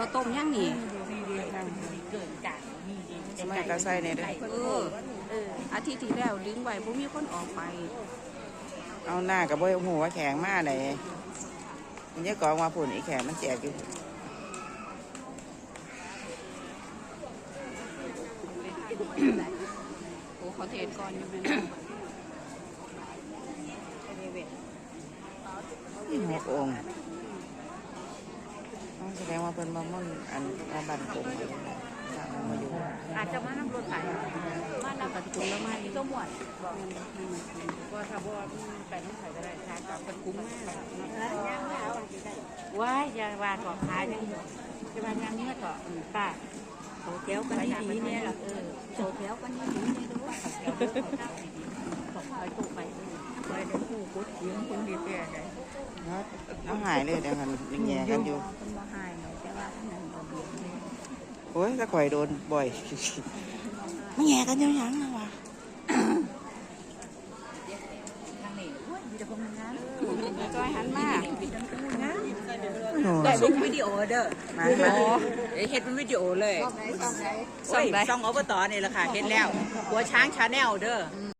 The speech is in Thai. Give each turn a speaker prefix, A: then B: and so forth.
A: ข้าวต้มย่างนี่
B: เกินจากนี่เอง
C: สมัยก็ใส่ในเด้อ
A: เออ
B: เออ
A: อาทิตย์ที่แล้วดึงไว้บ่มีคนออกไป
C: เอาหน้ากับบ่หัวาแข็งมากเลยมันจะกองมาผุ่นอีแข็งมันแจกอยู่
A: โอ้เขาเทศก่อนอยู่แม่น
C: นี่หกองค์อ๋อ แสดงว่าเป็นบะม่อนอันมาบันกงเลยสร้างมาอยู่
B: อาจจะมานั่งรถไถ
A: มาแล้วก็ถุงละไม้
B: ก็หมดบอกว่าถ้าบ่ไปน้องไถก็ได้ค่ะกับเป็นคุ้มมากว้ายยาวาก่อขายยังจะมายางเนื้อก่อป้า
A: โตแก้วกันดีๆเนี่ยล่ะ
B: เออ
A: โตแก้วกันดีๆเนี่ยด้วย
B: เดี๋ยวเรื่องของข้าของคอยตุกไปไปเดี๋ยวผู้กุดเสียงคนดีแก่ไหน
C: หายเลยเดี๋ยวกันแย่กันอยู่
A: คนบ่หายเนาะแต่ว่าท่านนั้นบ่เบียดเลย
C: โอ้ยถ้าข่อยโดนบ่อยไม่แย่กันยังยังนะวะ
B: ทางนี้อุ้ยมีแต่คนงาน
A: จอยหันมา
C: โอ้
D: ได้เป็นวิดีโอเด้อ
C: มามา
D: เอ้ยเฮ็ดเป็นวิดีโอเลย
A: ซ่อมไหนซ่อมไหน
D: โอ้ยช่องอบตนี่แหละค่ะเฮ็ดแล้วหัวช้างชาแนลเด้อ